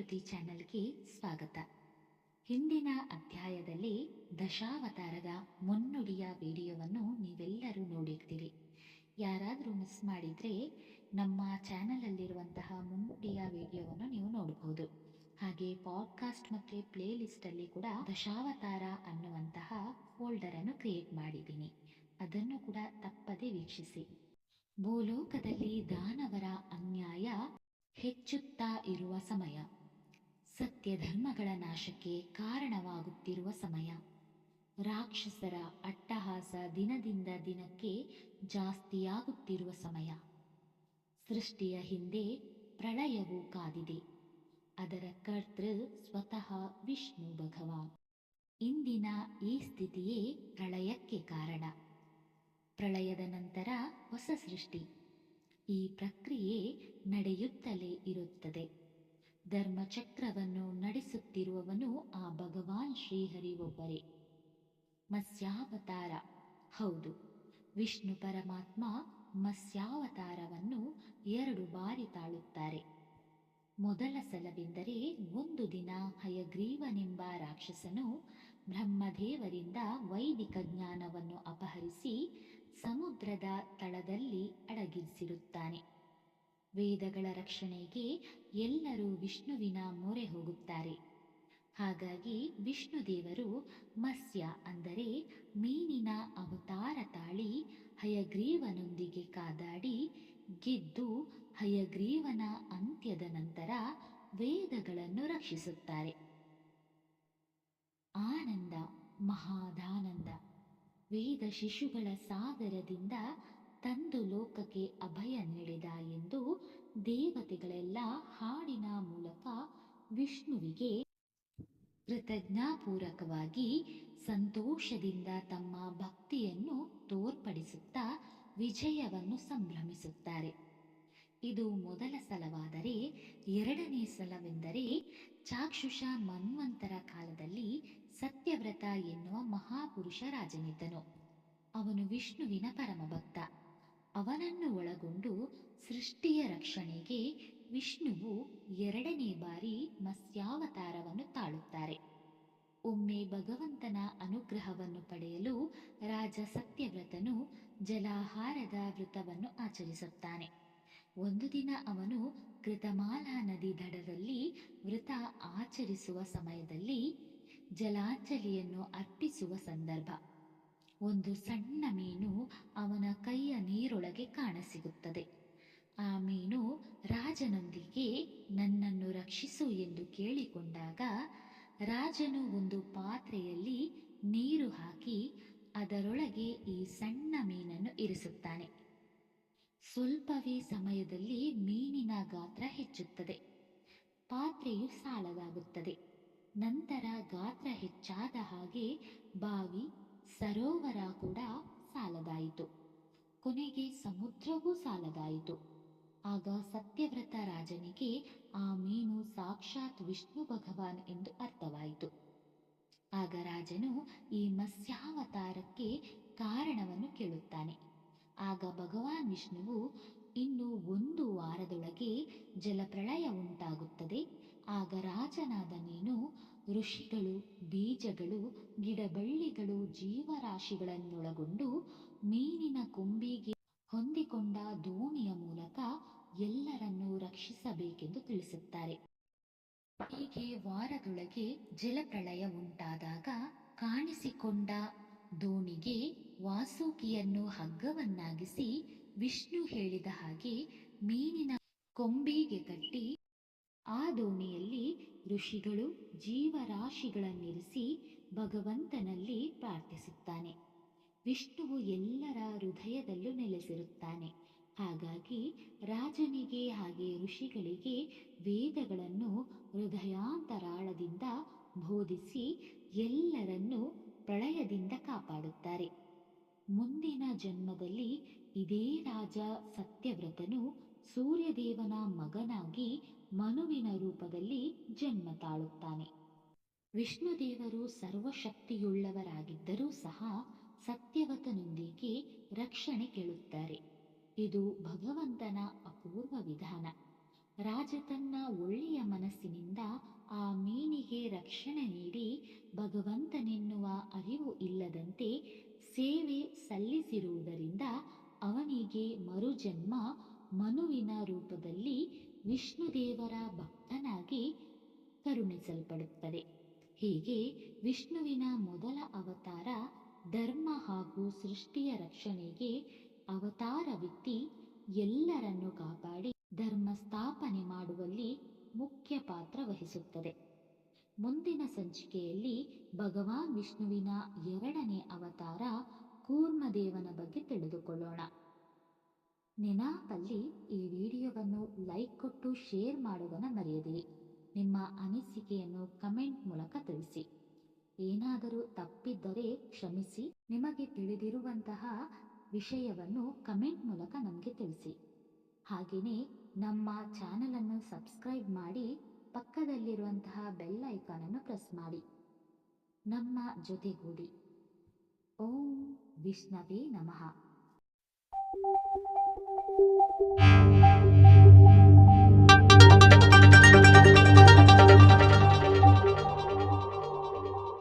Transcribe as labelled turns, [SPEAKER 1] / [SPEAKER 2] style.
[SPEAKER 1] ಶ್ರುತಿ ಚಾನೆಲ್ಗೆ ಸ್ವಾಗತ. ಹಿಂದಿನ ಅಧ್ಯಾಯದಲ್ಲಿ ದಶಾವತಾರದ ಮುನ್ನುಡಿಯ ವಿಡಿಯೋವನ್ನು ನೀವೆಲ್ಲರೂ ನೋಡಿರ್ತೀರಿ. ಯಾರಾದರೂ ಮಿಸ್ ಮಾಡಿದರೆ ನಮ್ಮ ಚಾನಲಲ್ಲಿರುವಂತಹ ಮುನ್ನುಡಿಯ ವಿಡಿಯೋವನ್ನು ನೀವು ನೋಡಬಹುದು ಹಾಗೆ ಪಾಡ್ಕಾಸ್ಟ್ ಮತ್ತು ಪ್ಲೇ ಲಿಸ್ಟಲ್ಲಿ ಕೂಡ ದಶಾವತಾರ ಅನ್ನುವಂತಹ ಫೋಲ್ಡರನ್ನು ಕ್ರಿಯೇಟ್ ಮಾಡಿದ್ದೀನಿ. ಅದನ್ನು ಕೂಡ ತಪ್ಪದೆ ವೀಕ್ಷಿಸಿ. ಭೂಲೋಕದಲ್ಲಿ ದಾನವರ ಅನ್ಯಾಯ ಹೆಚ್ಚುತ್ತಾ ಇರುವ ಸಮಯ. ಸತ್ಯ ಧರ್ಮಗಳ ನಾಶಕ್ಕೆ ಕಾರಣವಾಗುತ್ತಿರುವ ಸಮಯ. ರಾಕ್ಷಸರ ಅಟ್ಟಹಾಸ ದಿನದಿಂದ ದಿನಕ್ಕೆ ಜಾಸ್ತಿಯಾಗುತ್ತಿರುವ ಸಮಯ. ಸೃಷ್ಟಿಯ ಹಿಂದೆ ಪ್ರಳಯವು ಕಾದಿದೆ. ಅದರ ಕರ್ತೃ ಸ್ವತಃ ವಿಷ್ಣು ಭಗವಾನ್. ಇಂದಿನ ಈ ಸ್ಥಿತಿಯೇ ಪ್ರಳಯಕ್ಕೆ ಕಾರಣ. ಪ್ರಳಯದ ನಂತರ ಹೊಸ ಸೃಷ್ಟಿ. ಈ ಪ್ರಕ್ರಿಯೆ ನಡೆಯುತ್ತಲೇ ಇರುತ್ತದೆ. ಧರ್ಮಚಕ್ರವನ್ನು ನಡೆಸುತ್ತಿರುವವನು ಆ ಭಗವಾನ್ ಶ್ರೀಹರಿ ಒಬ್ಬರೇ ಮತ್ಸ್ಯಾವತಾರ ಹೌದು, ವಿಷ್ಣು ಪರಮಾತ್ಮ ಮತ್ಸ್ಯಾವತಾರವನ್ನು ಎರಡು ಬಾರಿ ತಾಳುತ್ತಾರೆ. ಮೊದಲ ಸಲವೆಂದರೆ ಒಂದು ದಿನ ಹಯಗ್ರೀವನೆಂಬ ರಾಕ್ಷಸನು ಬ್ರಹ್ಮದೇವರಿಂದ ವೈದಿಕ ಜ್ಞಾನವನ್ನು ಅಪಹರಿಸಿ ಸಮುದ್ರದ ತಳದಲ್ಲಿ ಅಡಗಿಸಿರುತ್ತಾನೆ. ವೇದಗಳ ರಕ್ಷಣೆಗೆ ಎಲ್ಲರೂ ವಿಷ್ಣುವಿನ ಮೊರೆ ಹೋಗುತ್ತಾರೆ. ಹಾಗಾಗಿ ವಿಷ್ಣು ದೇವರು ಮತ್ಸ್ಯ ಅಂದರೆ ಮೀನಿನ ಅವತಾರ ತಾಳಿ ಹಯಗ್ರೀವನೊಂದಿಗೆ ಕಾದಾಡಿ ಗೆದ್ದು ಹಯಗ್ರೀವನ ಅಂತ್ಯದ ನಂತರ ವೇದಗಳನ್ನು ರಕ್ಷಿಸುತ್ತಾರೆ. ಆನಂದ ಮಹಾದಾನಂದ ವೇದ ಶಿಶುಗಳ ಸಾಗರದಿಂದ ತಂದು ಲೋಕಕ್ಕೆ ಅಭಯ ನೀಡಿದ ಎಂದು ದೇವತೆಗಳೆಲ್ಲ ಹಾಡಿನ ಮೂಲಕ ವಿಷ್ಣುವಿಗೆ ಕೃತಜ್ಞಾಪೂರ್ವಕವಾಗಿ ಸಂತೋಷದಿಂದ ತಮ್ಮ ಭಕ್ತಿಯನ್ನು ತೋರ್ಪಡಿಸುತ್ತಾ ವಿಜಯವನ್ನು ಸಂಭ್ರಮಿಸುತ್ತಾರೆ. ಇದು ಮೊದಲ ಸಲವಾದರೆ ಎರಡನೇ ಸಲವೆಂದರೆ ಚಾಕ್ಷುಷ ಮನ್ವಂತರ ಕಾಲದಲ್ಲಿ ಸತ್ಯವ್ರತ ಎನ್ನುವ ಮಹಾಪುರುಷ ರಾಜನಿದ್ದನು. ಅವನು ವಿಷ್ಣುವಿನ ಪರಮಭಕ್ತ. ಅವನನ್ನು ಒಳಗೊಂಡು ಸೃಷ್ಟಿಯ ರಕ್ಷಣೆಗೆ ವಿಷ್ಣುವು ಎರಡನೇ ಬಾರಿ ಮತ್ಸ್ಯಾವತಾರವನ್ನು ತಾಳುತ್ತಾರೆ. ಒಮ್ಮೆ ಭಗವಂತನ ಅನುಗ್ರಹವನ್ನು ಪಡೆಯಲು ರಾಜ ಸತ್ಯವ್ರತನು ಜಲಾಹಾರದ ವ್ರತವನ್ನು ಆಚರಿಸುತ್ತಾನೆ. ಒಂದು ದಿನ ಅವನು ಕೃತಮಾಲಾ ನದಿ ದಡದಲ್ಲಿ ವ್ರತ ಆಚರಿಸುವ ಸಮಯದಲ್ಲಿ ಜಲಾಂಜಲಿಯನ್ನು ಅರ್ಪಿಸುವ ಸಂದರ್ಭ. ಒಂದು ಸಣ್ಣ ಮೀನು ರಾಜನು ಒಂದು ಪಾತ್ರೆಯಲ್ಲಿ ನೀರು ಹಾಕಿ ಅದರೊಳಗೆ ಈ ಸಣ್ಣ ಮೀನನ್ನು ಇರಿಸುತ್ತಾನೆ. ಸ್ವಲ್ಪವೇ ಸಮಯದಲ್ಲಿ ಮೀನಿನ ಗಾತ್ರ ಹೆಚ್ಚುತ್ತದೆ. ಪಾತ್ರೆಯು ಸಾಲದಾಗುತ್ತದೆ. ನಂತರ ಗಾತ್ರ ಹೆಚ್ಚಾದ ಹಾಗೆ ಬಾವಿ, ಸರೋವರ ಕೂಡ ಸಾಲದಾಯಿತು. ಕೊನೆಗೆ ಸಮುದ್ರವೂ ಸಾಲದಾಯಿತು. ಆಗ ಸತ್ಯವ್ರತ ರಾಜನಿಗೆ ಆ ಸಾಕ್ಷಾತ್ ವಿಷ್ಣು ಭಗವಾನ್ ಎಂದು ಅರ್ಥವಾಯಿತು. ಆಗ ರಾಜನು ಈ ಮತ್ಸ್ಯಾವತಾರಕ್ಕೆ ಕಾರಣವನ್ನು ಕೇಳುತ್ತಾನೆ. ಆಗ ಭಗವಾನ್ ವಿಷ್ಣುವು ಇನ್ನು ಒಂದು ವಾರದೊಳಗೆ ಜಲಪ್ರಳಯ ಉಂಟಾಗುತ್ತದೆ. ಆಗ ರಾಜನಾದ ನೀನು ಋಷಿಗಳು, ಬೀಜಗಳು, ಗಿಡಬಳ್ಳಿಗಳು, ಜೀವರಾಶಿಗಳನ್ನೊಳಗೊಂಡು ಮೀನಿನ ಕೊಂಬಿಗೆ ಹೊಂದಿಕೊಂಡ ದೋಣಿಯ ಮೂಲಕ ಎಲ್ಲರನ್ನೂ ರಕ್ಷಿಸಬೇಕೆಂದು ತಿಳಿಸುತ್ತಾರೆ. ಹೀಗೆ ವಾರದೊಳಗೆ ಜಲಪ್ರಳಯ ಉಂಟಾದಾಗ ಕಾಣಿಸಿಕೊಂಡ ದೋಣಿಗೆ ವಾಸುಕಿಯನ್ನು ಹಗ್ಗವನ್ನಾಗಿಸಿ ವಿಷ್ಣು ಹೇಳಿದ ಹಾಗೆ ಮೀನಿನ ಕೊಂಬಿಗೆ ಕಟ್ಟಿ ಆ ದೋಣಿಯಲ್ಲಿ ಋಷಿಗಳು ಜೀವರಾಶಿಗಳನ್ನಿರಿಸಿ ಭಗವಂತನಲ್ಲಿ ಪ್ರಾರ್ಥಿಸುತ್ತಾನೆ. ವಿಷ್ಣುವು ಎಲ್ಲರ ಹೃದಯದಲ್ಲೂ ನೆಲೆಸಿರುತ್ತಾನೆ. ಹಾಗಾಗಿ ರಾಜನಿಗೆ ಹಾಗೆ ಋಷಿಗಳಿಗೆ ವೇದಗಳನ್ನು ಹೃದಯಾಂತರಾಳದಿಂದ ಬೋಧಿಸಿ ಎಲ್ಲರನ್ನೂ ಪ್ರಳಯದಿಂದ ಕಾಪಾಡುತ್ತಾರೆ. ಮುಂದಿನ ಜನ್ಮದಲ್ಲಿ ಇದೇ ರಾಜ ಸತ್ಯವ್ರತನು ಸೂರ್ಯದೇವನ ಮಗನಾಗಿ ಮನುವಿನ ರೂಪದಲ್ಲಿ ಜನ್ಮ ತಾಳುತ್ತಾನೆ. ವಿಷ್ಣುದೇವರು ಸರ್ವಶಕ್ತಿಯುಳ್ಳವರಾಗಿದ್ದರೂ ಸಹ ಸತ್ಯವತನೊಂದಿಗೆ ರಕ್ಷಣೆ ಕೇಳುತ್ತಾರೆ. ಇದು ಭಗವಂತನ ಅಪೂರ್ವ ವಿಧಾನ. ರಾಜ ತನ್ನ ಒಳ್ಳೆಯ ಮನಸ್ಸಿನಿಂದ ಆ ಮೀನಿಗೆ ರಕ್ಷಣೆ ನೀಡಿ ಭಗವಂತನೆನ್ನುವ ಅರಿವು ಇಲ್ಲದಂತೆ ಸೇವೆ ಸಲ್ಲಿಸಿರುವುದರಿಂದ ಅವನಿಗೆ ಮರುಜನ್ಮ ಮನುವಿನ ರೂಪದಲ್ಲಿ ವಿಷ್ಣುದೇವರ ಭಕ್ತನಾಗಿ ಕರುಣಿಸಲ್ಪಡುತ್ತದೆ. ಹೀಗೆ ವಿಷ್ಣುವಿನ ಮೊದಲ ಅವತಾರ ಧರ್ಮ ಹಾಗೂ ಸೃಷ್ಟಿಯ ರಕ್ಷಣೆಗೆ ಅವತಾರವೆತ್ತಿ ಎಲ್ಲರನ್ನು ಕಾಪಾಡಿ ಧರ್ಮ ಸ್ಥಾಪನೆ ಮಾಡುವಲ್ಲಿ ಮುಖ್ಯ ಪಾತ್ರ ವಹಿಸುತ್ತದೆ. ಮುಂದಿನ ಸಂಚಿಕೆಯಲ್ಲಿ ಭಗವಾನ್ ವಿಷ್ಣುವಿನ ಎರಡನೇ ಅವತಾರ ಕೂರ್ಮದೇವನ ಬಗ್ಗೆ ತಿಳಿದುಕೊಳ್ಳೋಣ. ನೆನಪಲ್ಲಿ ಈ ವಿಡಿಯೋವನ್ನು ಲೈಕ್ ಕೊಟ್ಟು ಶೇರ್ ಮಾಡುವುದನ್ನು ಮರೆಯದಿರಿ. ನಿಮ್ಮ ಅನಿಸಿಕೆಯನ್ನು ಕಮೆಂಟ್ ಮೂಲಕ ತಿಳಿಸಿ. ಏನಾದರೂ ತಪ್ಪಿದ್ದರೆ ಕ್ಷಮಿಸಿ. ನಿಮಗೆ ತಿಳಿದಿರುವಂತಹ ವಿಷಯವನ್ನು ಕಮೆಂಟ್ ಮೂಲಕ ನಮಗೆ ತಿಳಿಸಿ. ಹಾಗೆಯೇ ನಮ್ಮ ಚಾನಲನ್ನು ಸಬ್ಸ್ಕ್ರೈಬ್ ಮಾಡಿ ಪಕ್ಕದಲ್ಲಿರುವಂತಹ ಬೆಲ್ ಐಕಾನನ್ನು ಪ್ರೆಸ್ ಮಾಡಿ. ನಮ್ಮ ಜೊತೆಗೂಡಿ. ಓಂ ವಿಷ್ಣವೇ ನಮಃ.